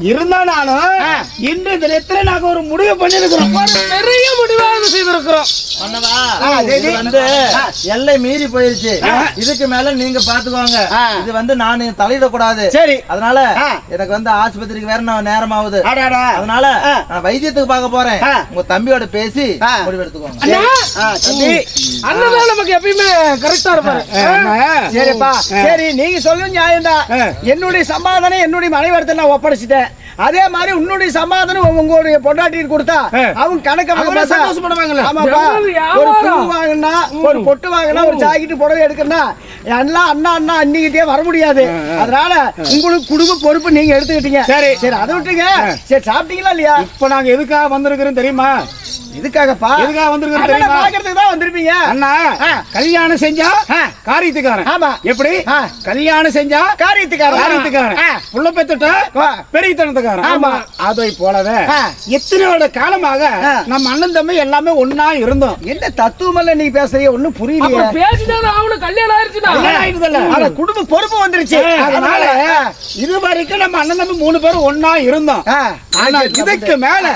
இருந்தாலும் இன்று தினத்துல நாங்க ஒரு முடிவு பண்ணிருக்கிறோம் ஒரு பெரிய முடிவாக செய்திருக்கிறோம். சரி. இது வந்து எல்லை மீறி போயிருச்சு. இதுக்கு மேல நீங்க பாத்துக்கோங்க. இது வந்து நான் தலையிடக்கூடாது. சரி. அதனால. எனக்கு வந்து ஆஸ்பத்திரிக்கு வேற நான் நேரம் ஆகுது அடாடா. அதனால. நான் வைத்தியத்துக்கு பார்க்க போறேன். உங்க தம்பியோட பேசி. ஆ, தம்பி. அண்ணன் நமக்கு எப்பயுமே கரெக்டா இருப்பாரு. சரிப்பா. சரி நீங்க சொல்லும் நியாயம்தான். என்னுடைய சமாதானம் என்னுடைய மனைவரத்தை நான் ஒப்படைச்சிட்டேன். அதே மாதிரி உன்னுடைய சமாதானம் உங்களுடைய பொண்டாட்டிக்கு கொடுத்தா. அவங்க கணக்க பார்த்தா- சந்தோஷப்படுவாங்கல்ல? ஆமாப்பா. ஒரு பூ. வாங்கினா ஒரு பொட்டு வாங்கினா ஒரு ஜாக்கெட் புடவை எடுக்கணும்னா எல்லாம் அண்ணா அண்ணா அண்ணிக்கிட்டே வர முடியாது. அதனால உங்களுக்கு குடும்ப பொறுப்பு நீங்க எடுத்துக்கிட்டீங்க. சரி. சரி அதை விட்டுங்க சரி சாப்பிட்டீங்களா இல்லையா? இப்ப நாங்க எதுக்காக வந்திருக்கிறோம் தெரியுமா? இதுக்காகப்பா எதுக்காக வந்திருக்கிறோம் அண்ணனை தெரியுமா பாக்குறதுக்கு தான் வந்திருப்பீங்க அண்ணா. கல்யாணம் செஞ்சா. காரியத்துக்காரன் ஆமா. எப்படி. கல்யாணம் செஞ்சா காரியத்துக்காரன் காரியத்துக்காரன். புள்ள பெத்துட்டா ஆ. பெரியத்தனத்துக்காரன் ஆமா. அதை போலவே ஆ. எத்தனை வருட காலமாக. நம்ம அண்ணன் தம்பி எல்லாமே ஒன்னா இருந்தோம் என்ன தத்துவமெல்லாம் நீ பேசுறீங்க ஒண்ணும் புரியலையே பேசிதான் அவனுக்கு கல்யாணம் ஆயிடுதுல்ல? ஆனா குடும்ப பொறுப்பு வந்துருச்சு அதனால இது வரைக்கும் நம்ம அண்ணன் தம்பி மூணு பேரும் ஒன்னா இருந்தோம். ஆனா இதுக்கு மேல.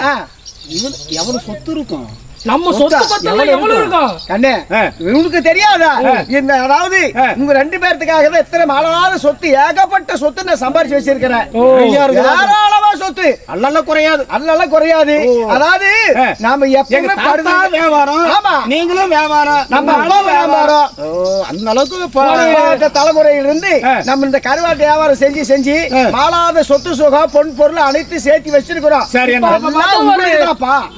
இவன் எவ்வளவு சொத்து இருக்கும் நம்ம சொத்து பத்தெல்லாம் எவ்வளவு இருக்கும் கண்ணே. இவனுக்கு தெரியாதா இந்த அதாவது. உங்க ரெண்டு பேர்த்துக்காக தான் எத்தனை மாறாத சொத்து ஏகப்பட்ட சொத்து நான் சம்பாரிச்சு வச்சிருக்கிறேன்? ஏராளமா சொத்து அல்லல்ல குறையாது அல்லெல்லாம் குறையாது. அதாவது. நாம எப்பவுமே படுது வியாபாரம் ஆமா. நீங்களும் வியாபாரம் நம்ம அப்பா வியாபாரம். அந்த அளவுக்கு தலைமுறையிலிருந்து ஆ. நம்ம இந்த கருவாட்டு வியாபாரம் செஞ்சு செஞ்சு ஆ. மாளாத சொத்து சுகம் பொன் பொருள் அனைத்து சேர்த்து வச்சிருக்கிறோம்.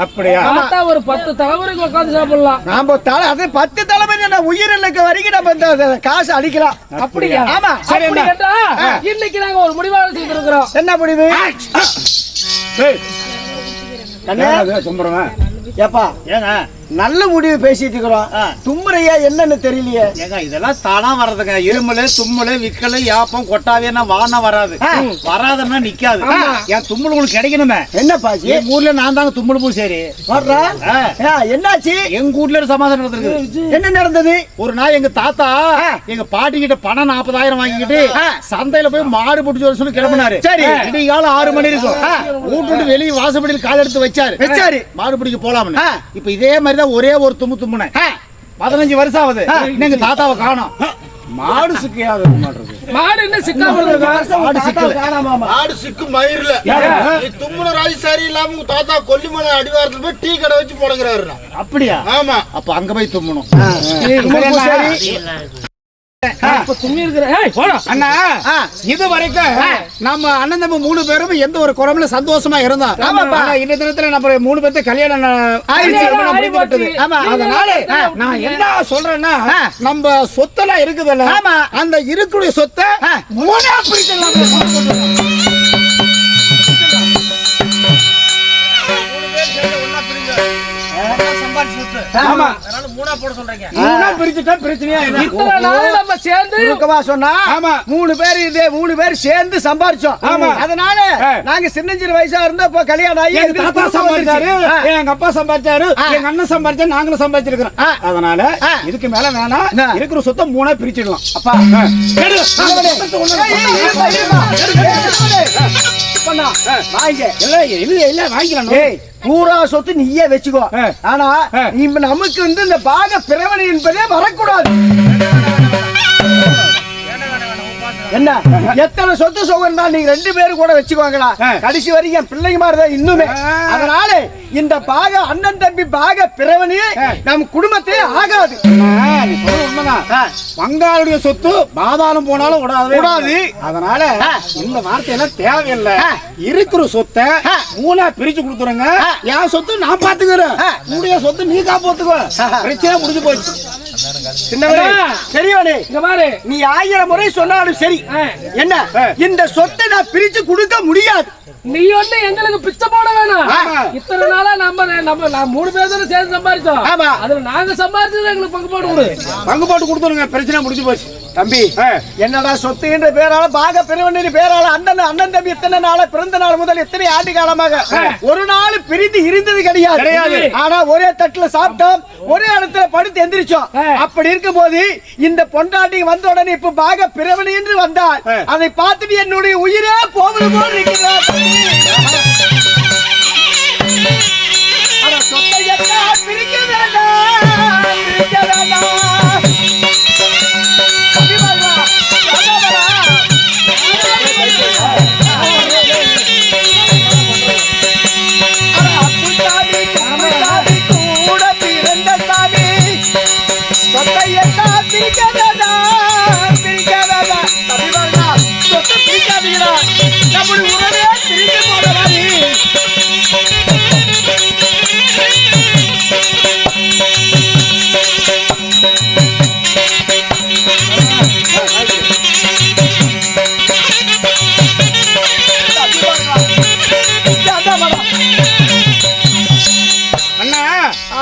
அப்படியா ஒரு பத்து தலைமுறைக்கு உட்காந்து சாப்பிடலாம். நாம தலை அது பத்து தலைமை நான் உயிரிழக்க வரைக்கும் நம்ம இந்த காசு அடிக்கலாம். அப்படியா? ஆமா. சரி, இன்னைக்கு நாங்க ஒரு முடிவாக செய்திருக்கிறோம். என்ன முடிவு? கண்ணே, தும்புறவன்? ஏப்பா ஏங்க. நல்ல முடிவு பேசிட்டு இருக்கிறோம். தும்முறையா என்னன்னு தெரியலையே. ஏங்க இதெல்லாம் தானா வர்றதுங்க இருமலு தும்முலு விக்கலு யாப்பம் கொட்டாவியன்னா வானா வராது. வராதுன்னா நிக்காது. என் தும்முல் உங்களுக்கு கிடைக்கணுமே. என்னப்பா? எங்க ஊர்ல நான் தாங்க தும்முல் பூ சரி. வர்றா? என்னாச்சு? எங்க ஊர்ல சமாதானம் நடந்திருக்கு? என்ன நடந்தது? ஒரு நாள் எங்க தாத்தா. எங்க பாட்டி கிட்ட பணம் நாற்பதாயிரம் வாங்கிக்கிட்டு. சந்தையில போய் மாடு பிடிச்சு வர சொல்லி கிளம்பினாரு. சரி. விடிகாலம் ஆறு மணி இருக்கும். வீட்டு வெளியே வாசப்படியில் கால் எடுத்து வச்சாரு. வச்சாரு. மாடு பிடிக்க போலாம்னு ஆ. இப்ப இதே மாதிரி தான் ஒரே ஒரு தும்மு தும்முனேன் ஆ. பதினஞ்சு வருஷம் ஆகுது. எங்க தாத்தாவை காணோம். மாடு சிக்கியாது மாட்டிருக்கு மாடு என்ன சிக்காம மாடு மயிர்ல. நீ தும்முன ராஜி சரி இல்லாம உங்க தாத்தா கொல்லிமலை அடிவாரத்துல போய் டீ கடை வச்சு போடுங்கிறாரு அப்படியா? ஆமா. அப்ப அங்க போய் தும்மணும் அண்ணா ஆ. இது வரைக்கும் நம்ம அண்ணன் தம்பி மூணு பேரும் எந்த ஒரு குறவுல சந்தோஷமா இருந்தோம். இந்த தினத்துல நம்ம மூணு பேர்த்து கல்யாணம். அதனால நான் என்ன சொல்றேன்னா. நம்ம சொத்தெல்லாம் இருக்குதுல்ல. ஆமா. அந்த இருக்கக்கூடிய சொத்தை. மூணா ஆமா அதனால மூணா போட சொல்றீங்க மூணா பிரிச்சுட்டா பிரச்சனையா இல்லை இத்தனை நாள் நம்ம சேர்ந்து சுருக்கமா சொன்னா ஆமா. மூணு பேர் இதே மூணு பேர் சேர்ந்து சம்பாரிச்சோம் ஆமா. அதனால. நாங்க சின்னஞ்சிறு வயசா இருந்தா இப்ப கல்யாணம் ஆகி எங்க தாத்தா. ஆ. எங்க அப்பா சம்பாதிச்சாரு எங்க அண்ணன் சம்பாதிச்சா நாங்களும் சம்பாதிச்சிருக்கிறோம் ஆ. அதனால. இதுக்கு மேல வேணாம்? இருக்கிற சொத்தை மூணா பிரிச்சிடலாம் அப்பா பண்ணா, வாங்க. இல்ல இல்ல இல்ல வாங்கிக்கலாம் பூரா சொத்து நீயே வச்சுக்கோ. ஆனா. இப்ப நமக்கு வந்து இந்த பாக பிறவணி என்பதே வரக்கூடாது என்ன எத்தனை சொத்து சுகம் தான் நீங்க ரெண்டு பேரும் கூட வச்சுக்கோங்களா. கடைசி வரைக்கும் பிள்ளைங்க மாதிரி தான் இன்னுமே. அதனால இந்த பாக அண்ணன் தம்பி பாக பிறவணி ஆ. நம் குடும்பத்திலே ஆகாது உண்மைதான் ஆ. பங்காளுடைய சொத்து பாதாளம் போனாலும் விடாது விடாது. அதனால. இந்த வார்த்தையெல்லாம் தேவையில்லை. இருக்கிற சொத்தை. மூணா பிரிச்சு கொடுத்துருங்க. என் சொத்து நான் பாத்துக்கிறேன். உன்னுடைய சொத்து நீ காப்பாத்துக்கோ பிரச்சனை முடிஞ்சு போச்சு சின்னவனே. பெரியவனே நீ ஆயிரம் முறை சொன்னாலும் சரி. என்ன. இந்த சொத்தை நான் பிரிச்சு கொடுக்க முடியாது நீ வந்து எங்களுக்கு பிச்சை போட வேணாம். இத்தனை நாளா நம்ம நம்ம நான் மூணு பேர் தானே சேர்ந்து சம்பாதிச்சோம் ஆமா. அதுல நாங்க சம்பாதிச்சது எங்களுக்கு பங்கு போட்டு கொடு பங்கு போட்டு கொடுத்துருங்க பிரச்சனை முடிஞ்சு போச்சு தம்பி. என்னடா சொத்துன்ற பேரால பாக பிறவனின் பேரால அண்ணன் அண்ணன் தம்பி இத்தனை நாள பிறந்த நாள் முதல் இத்தனை ஆண்டு காலமாக ஒரு நாள் பிரிந்து இருந்தது கிடையாது கிடையாது. ஆனா ஒரே தட்டுல சாப்பிட்டோம் ஒரே இடத்துல படுத்து எந்திரிச்சோம். அப்படி இருக்கும்போது இந்த பொண்டாட்டி வந்த உடனே இப்ப பாக பிறவனி என்று வந்தால். அதை பார்த்துட்டு என்னுடைய உயிரே போவது போல் இருக்கிறார் பிரிக்க வேண்டாம், பிரிக்க வேண்டாம்.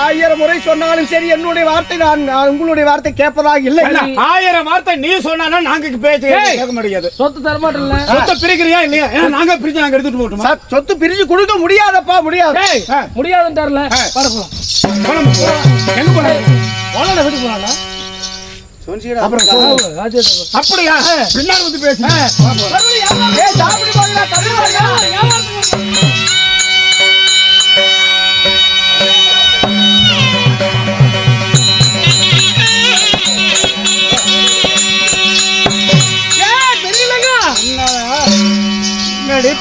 ஆயிரம் முறை சொன்னாலும் சரி என்னுடைய வார்த்தை நான் உங்களுடைய வார்த்தை கேட்பதாக இல்லை. ஆயிரம் வார்த்தை நீ சொன்னா நாங்க பேச்சு கேட்க முடியாது சொத்து தரமாட்டல சொத்தை பிரிக்கிறியா இல்லையா? நாங்க பிரிச்சு நாங்க எடுத்துட்டு போட்டோமா சார், சொத்து பிரிச்சு கொடுக்க முடியாதப்பா முடியாது. ஏய்! ஆ. முடியாதுன்றார்ல ஆ. வர போலாம். போலாம், போலாம். எங்க போலாம் போலாம் வீட்டுக்கு. அப்படியா? பின்னாடி வந்து பேசு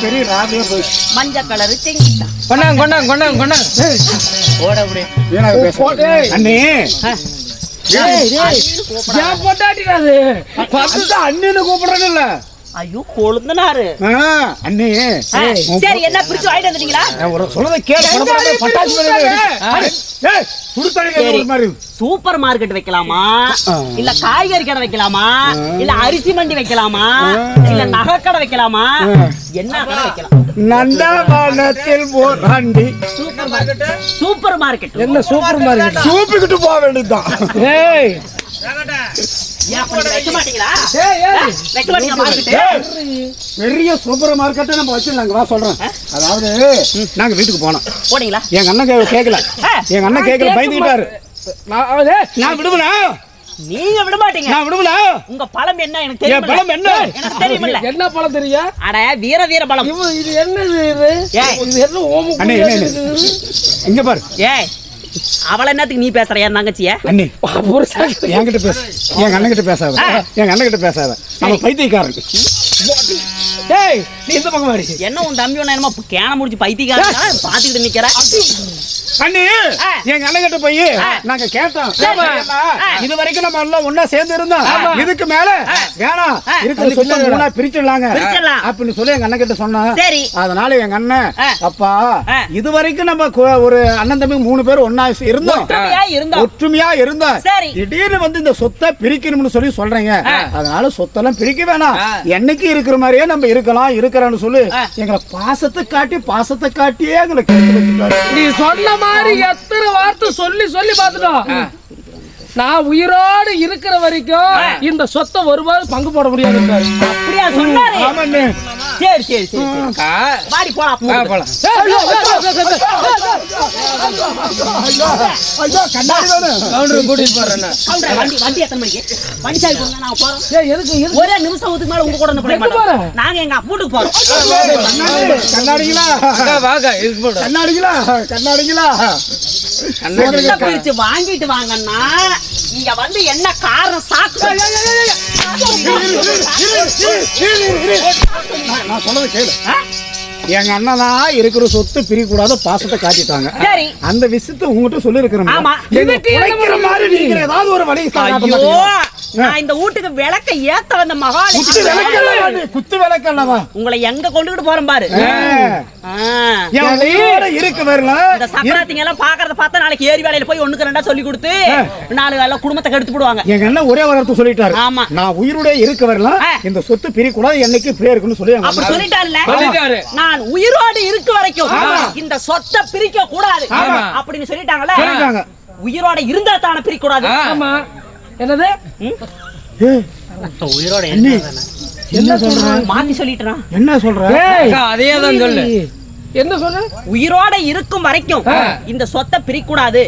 பெரிய போயிடுச்சு மஞ்சள் கலரு கொண்டாங்க கொண்டாங்க கொண்டாங்க கொண்டாங்க. வீணாக பேச அண்ணே. ஏன் பொண்டாட்டிடா அது. அதுதான் அண்ணன்னு கூப்பிடுறேன்ல ஐயோ கொழுந்தனாரு. அண்ணே. சரி என்ன பிரிச்சு வாங்கிட்டு வந்துட்டீங்களா? ஒரு சொல்றதை கேளு. பட்டாசு சூப்பர் மார்க்கெட் வைக்கலாமா. இல்ல காய்கறி கடை வைக்கலாமா? இல்ல அரிசி மண்டி வைக்கலாமா? இல்ல நகை கடை வைக்கலாமா என்ன கடை வைக்கலாம்? நந்தவனத்தில் போராண்டி சூப்பர் மார்க்கெட் சூப்பர் மார்க்கெட் என்ன சூப்பர் மார்க்கெட் சூப்பிக்கிட்டு போக வேண்டியதுதான். ஏய். பெரிய சூப்பர் மார்க்கெட்டை நம்ம வச்சிருந்தாங்க வா சொல்றேன். அதாவது நாங்க வீட்டுக்கு போனோம். போனீங்களா? எங்க அண்ணன் கே- கேட்கல. எங்க அண்ணன் கேட்கல பயந்துக்கிட்டாரு நான் விடுவல நீங்க விட மாட்டீங்க. நான் விடுவல உங்க பழம் என்ன? எனக்கு என் பழம் தெரியும் என்ன? எனக்கு தெரியுமில்ல. என்ன பழம் தெரியும் அட வீர வீர பழம். இது என்னது இது. இது என்ன ஓமு அண்ணே என்ன என்ன? இங்க பாரு. ஏய். அவள என்னத்துக்கு நீ பேசுற? என் தங்கச்சிய? அண்ணி. ஒரு என்கிட்ட பேச. எங்க அண்ணன் பேசாத. எங்க அண்ணன் பேசாத. நம்ம பைத்தியக்காரன். ஏய் நீ இந்த பக்கம் வாடி. என்ன உன் தம்பி ஒண்ணு என்னமோ கேன முடிச்சு பைத்தியக்காரன்? பாத்துக்கிட்டு நிக்கிற? அண்ணி. எங்க அண்ணன் கிட்ட போய். நாங்க கேட்டோம். இது வரைக்கும் நம்ம எல்லாம் ஒண்ணா சேர்ந்து இருந்தோம் இதுக்கு மேல வேணாம். இருக்கிற சொத்தை மூணா பிரிச்சிடலாங்க பிரிச்சிடலாம். அப்படின்னு சொல்லி எங்க அண்ணன் கிட்ட சொன்னா சரி. அதனால எங்க அண்ணன். அப்பா. இது வரைக்கும் நம்ம ஒரு அண்ணன் தம்பி மூணு பேர் ஒண்ணா இருந்தோம் ஒற்றுமையா இருந்தோம் ஒற்றுமையா இருந்தோம் சரி. திடீர்னு வந்து இந்த சொத்தை பிரிக்கணும்னு சொல்லி சொல்றீங்க அதனால சொத்தெல்லாம் பிரிக்க வேணாம் என்னைக்கு இருக்கிற மாதிரியே நம்ம இருக்கலாம் இருக்கிறோம்னு சொல்லி. எங்களை பாசத்தை காட்டி பாசத்தை காட்டியே எங்களை கேட்டு வச்சுட்டாரு. நீ சொன்ன மாதிரி எத்தனை வார்த்தை சொல்லி சொல்லி பாத்துட்டோம் நான் உயிரோடு இருக்கிற வரைக்கும் இந்த சொத்தை ஒருபாடு பங்கு போட முடியாது அப்படியா சொன்னாரு ஆமாண்ணே சரி சரி சரி. வாடி போலாம் போலாம் ஐயோ கண்ணாடி தானே கூட்டிட்டு போறேன் கவுண்டர், வண்டி வண்டி எத்தனை மணிக்கு வண்டி சாவி கொடுங்க நான் போறோம் ஏய் எதுக்கு எதுக்கு ஒரே நிமிஷம் ஊத்துக்கு மேல உங்க கூட வந்து போட எங்க மாட்டோம் போற? நாங்க எங்க வீட்டுக்கு போறோம் கண்ணாடி கண்ணாடிங்களா வாங்க கண்ணாடிங்களா கண்ணாடிங்களா சொத்தை பிரிச்சு வாங்கிட்டு வாங்கன்னா இங்க வந்து என்ன காரணம்? சாக்கு. நான் சொன்னது கேளு? எங்க அண்ணனா இருக்கிற சொத்து பிரிக்க கூடாத பாசத்தை காட்டிட்டாங்க. அந்த விஷயத்தை உங்ககிட்ட சொல்லி என்ன மாதிரி நீங்க ஏதாவது ஒரு வழி? நான் இந்த வீட்டுக்கு விளக்க ஏத்த வந்த குத்து மகாலட்சுமி? குத்து விளக்கல்லவா உங்களை எங்க கொண்டுகிட்டு போறேன் பாரு. இருக்கு இந்த சக்கராத்திங்க எல்லாம் பாக்குறத பார்த்தா நாளைக்கு ஏரி வேலையில போய் ஒண்ணுக்கு ரெண்டா சொல்லி கொடுத்து நாலு வேலை குடும்பத்தை கெடுத்து போடுவாங்க. எங்க அண்ணன் ஒரே வாரத்தை சொல்லிட்டாரு. ஆமா. நான் உயிரோட இருக்க வரலாம். இந்த சொத்து பிரிய கூடாது என்னைக்கு இப்படியே இருக்குன்னு சொல்லி எங்க அப்படி அண்ணன் சொல்லிட்டாருல்ல. சொல்லிட்டாரு. நான் உயிரோடு இருக்க வரைக்கும் இந்த சொத்தை பிரிக்க கூடாது ஆமா. அப்படின்னு சொல்லிட்டாங்கல்ல. சொல்லிட்டாங்க. உயிரோட இருந்தா தானே பிரிக்க கூடாது ஆமா. என்னது? ஏய், உயிரோட என்ன சொல்ற? மாத்தி சொல்லிட்டான்? என்ன சொல்ற? ஏய் அதே தான் சொல்லு. என்ன சொன்ன உயிரோட இருக்கும் வரைக்கும் இந்த சொத்தை பிரிக்க கூடாது.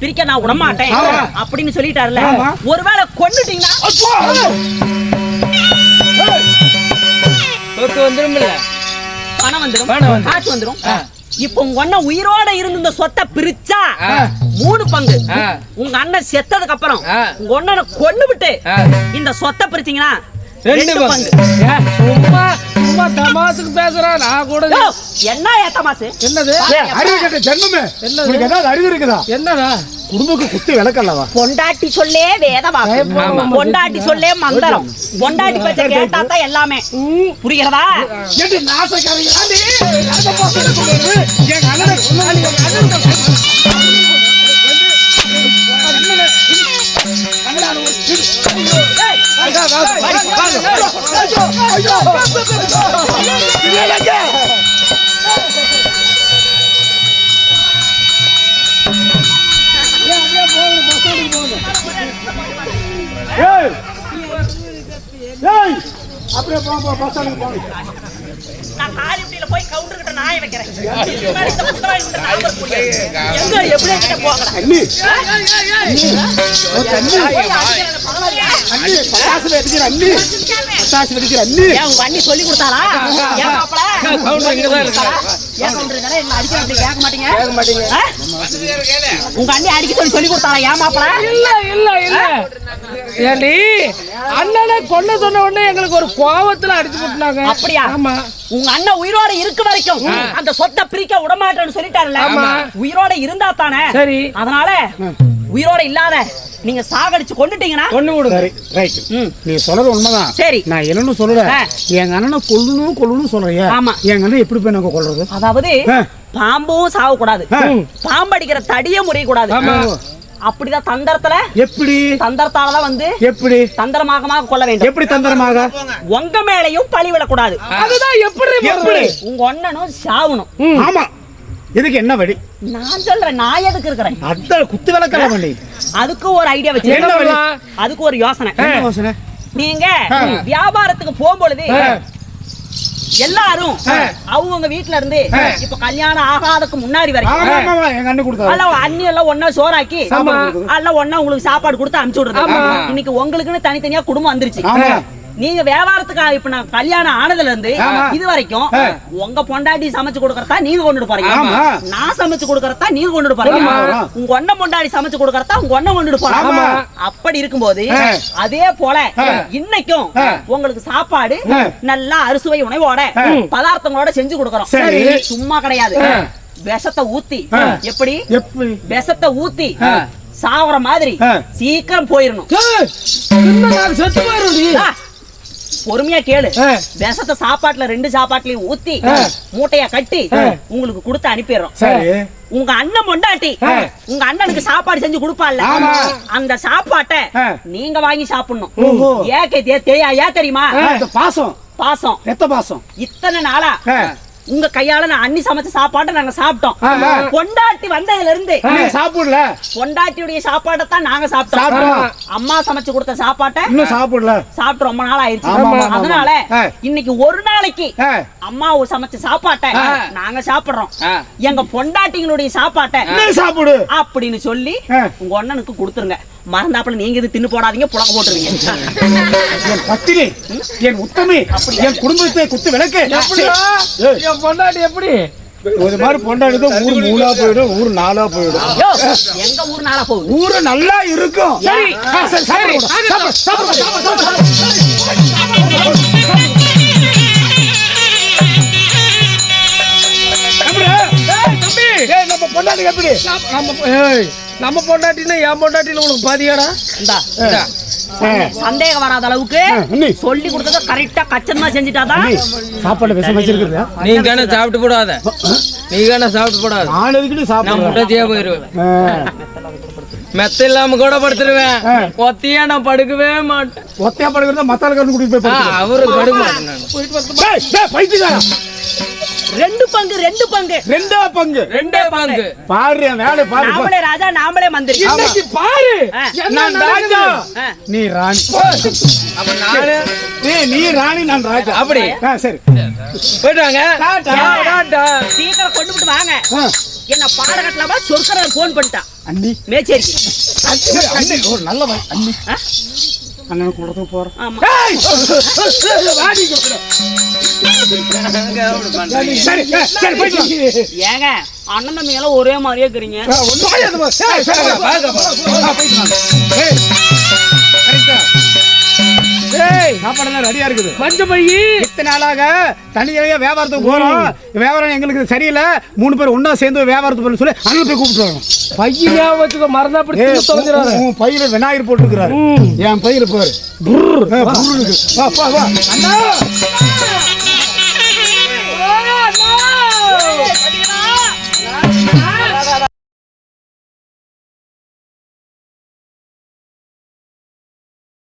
பிரிக்க நான் விட மாட்டேன் ஆமா. அப்படின்னு சொல்லிட்டாருல்ல. ஆமா. ஒருவேளை கொண்டுட்டீங்கன்னா சொத்து வந்துருமில்ல பணம் வந்துரும். காசு வந்துரும். இப்போ உங்க அண்ணன் உயிரோட இருந்து இந்த சொத்தை பிரிச்சா. மூணு பங்கு. உங்க அண்ணன் செத்ததுக்கு அப்புறம். உங்க அண்ணனை கொண்டு விட்டு. இந்த சொத்தை பிரிச்சீங்கன்னா ரெண்டு பங்கு சும்மா சும்மா தமாசுக்கு பேசுறான் நான் கூட என்ன ஏத்தமாசு என்னது அறிவு கட்ட ஜென்மமே என்னது? ஏதாவது அறிவு இருக்குதா என்னடா குடும்பக்கு குத்தி விளக்கல்லவா பொண்டாட்டி சொல்லே ஆமா. பொண்டாட்டி சொல்லே மந்திரம் பொண்டாட்டி பச்சை கேட்டா தான் எல்லாமே புரிகிறதா என்று அப்படியே போங்க பஸ் ஸ்டாண்டுக்கு போங்க நான் காலிப்பட்டியில போய் கவுண்டர் கிட்ட நாய வைக்கிறேன் இந்த குத்தவாளி கிட்ட நான். எங்க எப்படி கிட்ட போகலாம் அண்ணி அண்ணி பட்டாசு வெடிக்கிற அண்ணி ஏன் உங்க அண்ணி சொல்லி கொடுத்தாளா? ஏன் மாப்பிள? கவுண்டர் இங்கதான் இருக்காரு. ஏன் கவுண்டர் இருக்காரு? என்ன அடிக்க அப்படி கேட்க மாட்டீங்க? கேட்க மாட்டீங்க. உங்க அண்ணி அடிக்க சொல்லி சொல்லி கொடுத்தாளா? ஏன் மாப்பிள? இல்ல இல்ல இல்ல. ஏண்டி அண்ணனை கொண்டு சொன்ன உடனே எங்களுக்கு ஒரு கோவத்துல அடிச்சு போட்டுனாங்க அப்படியா? ஆமா. உங்க அண்ணன் உயிரோட இருக்க வரைக்கும் அந்த சொத்தை பிரிக்க விடமாட்டேன்னு சொல்லிட்டாருல்ல. ஆமா. உயிரோட இருந்தா தானே? சரி. அதனால உயிரோட இல்லாத நீங்க சாகடிச்சு கொண்டுட்டீங்கன்னா கொண்டு விடுங்க. ரைட். நீ சொல்றது உண்மைதான். சரி. நான் என்னன்னு சொல்லல. எங்க அண்ணனை கொல்லணும் கொல்லணும் சொல்றியா. ஆமா. எங்க அண்ணன் எப்படி போய் நாங்க கொல்றது? அதாவது. பாம்பும் சாகக்கூடாது. ஆ. பாம்பு அடிக்கிற தடிய முறையக்கூடாது. ஆமா. அப்படிதான் தந்திரத்துல எப்படி? தந்திரத்தாலதான் வந்து எப்படி? தந்திரமாக கொள்ள வேண்டும். எப்படி தந்திரமாக? உங்க மேலையும் பழி விடக்கூடாது. அதுதான் எப்படி? எப்படி? உங்க அண்ணனும் சாவணும். ஆமா. இதுக்கு என்ன வழி? நான் சொல்றேன் நான் எதுக்கு இருக்கிறேன்? அதான் குத்து விளக்கல வண்டி அதுக்கு ஒரு ஐடியா வச்சு என்ன வழி? அதுக்கு ஒரு யோசனை. என்ன யோசனை? நீங்க வியாபாரத்துக்கு போகும்பொழுது எல்லாரும் அவங்கவுங்க வீட்ல இருந்து இப்ப கல்யாணம் ஆகாதக்கு முன்னாடி வரைக்கும் அண்ணி எல்லாம் ஒன்னா சோறாக்கி. அல்ல ஒன்னா உங்களுக்கு சாப்பாடு கொடுத்து அனுப்பிச்சு விடுறது. இன்னைக்கு உங்களுக்குன்னு தனித்தனியா குடும்பம் வந்துருச்சு. நீங்க வியாபாரத்துக்கு இப்ப நான் கல்யாணம் ஆனதுல இருந்து இது வரைக்கும் உங்க பொண்டாட்டி சமைச்சு கொடுக்கறதா நீங்க கொண்டுட்டு போறீங்க. நான் சமைச்சு கொடுக்கறதா நீங்க கொண்டுட்டு போறீங்க. உங்க ஒண்ண பொண்டாட்டி சமைச்சு கொடுக்கறதா உங்க ஒண்ண கொண்டுட்டு போறாங்க. அப்படி இருக்கும்போது அதே போல இன்னைக்கும் உங்களுக்கு சாப்பாடு நல்லா அறுசுவை உணவோட பதார்த்தங்களோட செஞ்சு கொடுக்கறோம். சும்மா கிடையாது. விஷத்தை ஊத்தி. எப்படி? விஷத்தை ஊத்தி சாவற மாதிரி. சீக்கிரம் போயிடணும் செத்து போயிருண்டி ஆ, பொறுமையா கேளு. விஷத்தை சாப்பாட்டுல ரெண்டு சாப்பாட்டுலயும் ஊத்தி மூட்டைய கட்டி உங்களுக்கு கொடுத்து அனுப்பிடுறோம். உங்க அண்ணன் பொண்டாட்டி உங்க அண்ணனுக்கு சாப்பாடு செஞ்சு கொடுப்பாள்ல. ஆமா. அந்த சாப்பாட்டை. நீங்க வாங்கி சாப்பிடணும். ஏன் தெரியுமா? பாசம். பாசம். ரத்த பாசம். இத்தனை நாளா. உங்க கையால நான் அண்ணி சமைச்ச சாப்பாட்டை நாங்க சாப்பிட்டோம். பொண்டாட்டி வந்ததுல இருந்து சாப்பிடல பொண்டாட்டியுடைய சாப்பாட்டை தான் நாங்க சாப்பிட்டோம். அம்மா சமைச்சு கொடுத்த சாப்பாட்டை இன்னும் சாப்பிடல சாப்பிட்டு ரொம்ப நாள் ஆயிடுச்சு. அதனால. இன்னைக்கு ஒரு நாளைக்கு. அம்மா சமைச்ச சாப்பாட்டை நாங்க சாப்பிடுறோம். எங்க பொண்டாட்டிங்களுடைய சாப்பாட்டை சாப்பிடு அப்படின்னு சொல்லி. உங்க அண்ணனுக்கு கொடுத்துருங்க மறந்தாப்புல நீங்க இது தின்னு போடாதீங்க புழக்க போட்டுருவீங்க. என் பத்தினி என் உத்தமி என் குடும்பத்தை குத்து விளக்கு. என் பொண்டாட்டி எப்படி? ஒரு மாதிரி பொண்டாடிதான் ஊர் மூணா போயிடும் ஊர் நாலா போயிடும். எங்க ஊர் நாளா போகுது? ஊரு நல்லா இருக்கும். சரி. சரி, பொண்டாட்டி எப்படி? நம்ம- நம்ம ஏய், நம்ம பொண்டாட்டினா என் பொண்டாட்டின்னு உனக்கு பாதியாடா? இந்தா. சந்தேகம் வராத அளவுக்கு. சொல்லி கொடுத்தத கரெக்டா கச்சனமா செஞ்சுட்டாதான் சாப்பாடு விஷம் வச்சிருக்கிறதா நீ தானே சாப்பிட்டு போடாத. நீ தானே சாப்பிட்டு போடாத. நான் எதுக்கு சாப்பிடுறேன் முட்டைச்சியா போயிருவேன். மெத்த இல்லாம கூட படுத்துருவேன். ஒத்தியா நான் படுக்கவே மாட்டேன். ஒத்தையா படுக்கிறதா மத்தாள் கருந்து கூட்டிட்டு போய். அவரு படுக்க மாட்டேன் ரெண்டு பங்கு ரெண்டு பங்கு. ரெண்டா பங்கு. ரெண்டே பங்கு. பாரு வேலை பாரு பா. நாமளே ராஜா நாமளே மந்திரி. இன்னைக்கு பாரு. நான்? ராஜா. நீ ராணி. அப்ப நானு. ஏய், நீ ராணி நான் ராஜா. அப்படி? ஆ, சரி. போயிட்டு வாங்க டாடா. டாடா. சீக்கிரம் கொண்டு விட்டு வாங்க என்ன பாடகட்டலாமா சொற்கர போன் பண்ணிட்டான். அண்ணி. ஒரு நல்ல அண்ணி. அண்ணன் போறோம். சரி போயிட்டு வா. ஏங்க அண்ணன் தம்பி எல்லாம் ஒரே மாதிரியே இருக்கிறீங்க. ஏய், சாப்பாடெல்லாம் ரெடியா இருக்குது. மஞ்ச பையி இத்தனை நாளாக தனியாக வியாபாரத்துக்கு போறோம். வியாபாரம் எங்களுக்கு சரியில்லை. மூணு பேர் ஒண்ணா சேர்ந்து வியாபாரத்துக்கு போறோம்னு சொல்லி அண்ணன் போய் கூப்பிட்டு வரோம். பையி ஞாபகம் வச்சுக்கோ மறந்தா அப்படி தொலைஞ்சிடாத உன் பையில விநாயகர் போட்டுருக்கிறாரு. என் பையில பாரு. வா, வா, வா. அண்ணா!